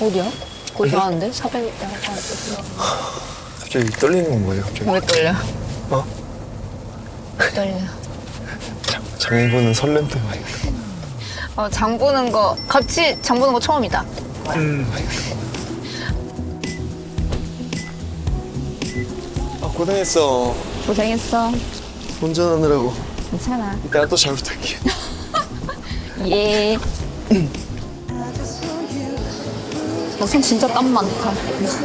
어디야? 가는데? 400 내가 가는데. 갑자기 떨리는 건 뭐예요? 갑자기? 왜 떨려? 어? 떨려. 장, 장 보는 설렘 때문에. 어, 장 보는 거 같이 장 보는 거 처음이다. 아 고생했어. 고생했어. 운전하느라고. 괜찮아. 이따가 또잘 부탁해. 예. 나 손 진짜 땀 많다.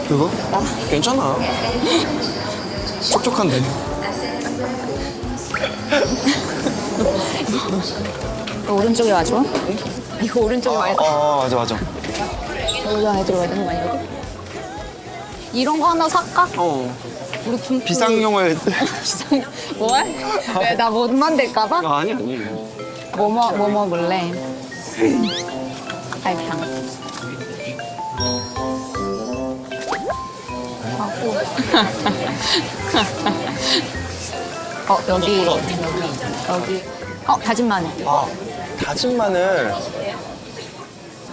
그거? 괜찮아. 촉촉한데. 이거 오른쪽에 와줘. 이거 오른쪽에 와야 돼. 아 맞아 맞아. 여기 안에 들어가야 되는 거 아니야? 여기? 이런 거 하나 살까? 어. 우리 김 비상용을. 비상 뭐? 왜나 못 만들까 봐? 아니 아니. 뭐, 먹, 뭐 먹을래? 알탕. 어, 여기, 여기, 여기. 어, 다진 마늘. 아 다진 마늘.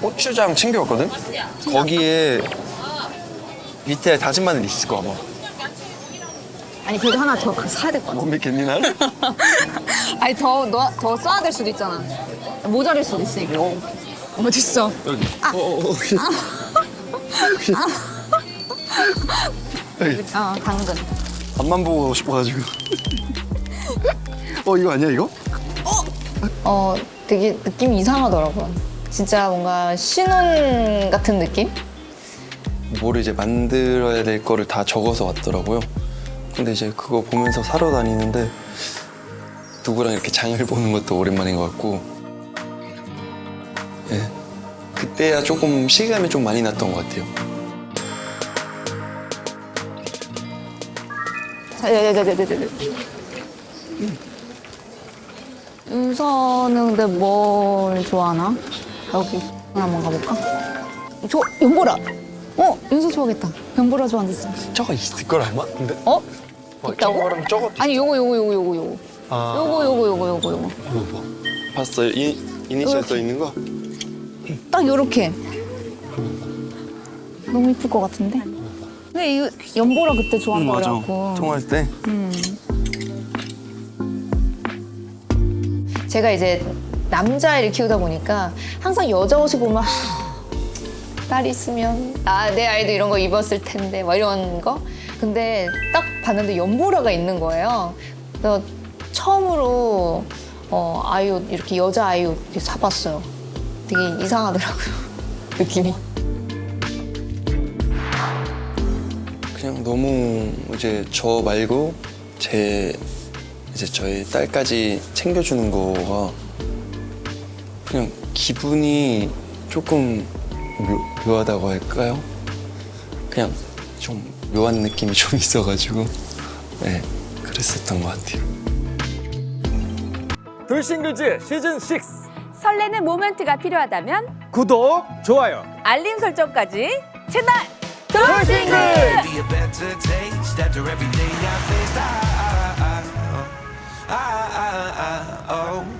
고추장 챙겨왔거든. 거기에 밑에 다진 마늘 있을 거 아마. 아니, 그래도 하나 더 사야 될것 같아. 못 믿겠니 날? 아니, 더, 너, 더 써야 될 수도 있잖아. 모자랄 수도 있으니까. 어딨어? 여기. 어, 어, 어, 여기. 여기. 어, 당근. 앞만 보고 싶어가지고. 어 이거 아니야 이거? 어, 되게 느낌이 이상하더라고요. 진짜 뭔가 신혼 같은 느낌? 뭘 이제 만들어야 될 거를 다 적어서 왔더라고요. 근데 이제 그거 보면서 사러 다니는데 누구랑 이렇게 장을 보는 것도 오랜만인 것 같고, 예, 그때야 조금 실감이 좀 많이 났던 것 같아요. 자, 야, 야, 야, 야, 야, 야, 야. 윤서는 근데 뭘 좋아하나? 여기 한번 가볼까? 저 연보라. 어, 윤서 좋아하겠다. 연보라 좋아한댔어. 저거 있을 걸 아마? 근데 어? 뭐 있다고? 저거랑 저거 아니 요거 요거 요거 요거 요거. 아, 요거 요거 요거 요거 요거. 이거 봐. 봤어요? 이, 이니셜 써 있는 거? 딱 요렇게. 너무 이쁠 것 같은데? 근데 이 연보라 그때 좋아한 거라고. 통화할 때. 제가 이제 남자아이를 키우다 보니까 항상 여자 옷을 보면 하, 딸 있으면 아 내 아이도 이런 거 입었을 텐데 막 이런 거? 근데 딱 봤는데 연보라가 있는 거예요. 그래서 처음으로 어, 아이 옷 이렇게 여자 아이 옷 이렇게 사봤어요. 되게 이상하더라고요. 느낌이 그냥 너무 이제 저 말고 제 이제 저희 딸까지 챙겨주는 거가 그냥 기분이 조금 묘, 묘하다고 할까요? 그냥 좀 묘한 느낌이 좀 있어가지고 네 그랬었던 것 같아요. 돌싱글즈 시즌 6 설레는 모멘트가 필요하다면 구독, 좋아요. 알림 설정까지 채널 Sourcing Good! Be a better taste after everything I faced. I, I, I, I, I, I, I, oh.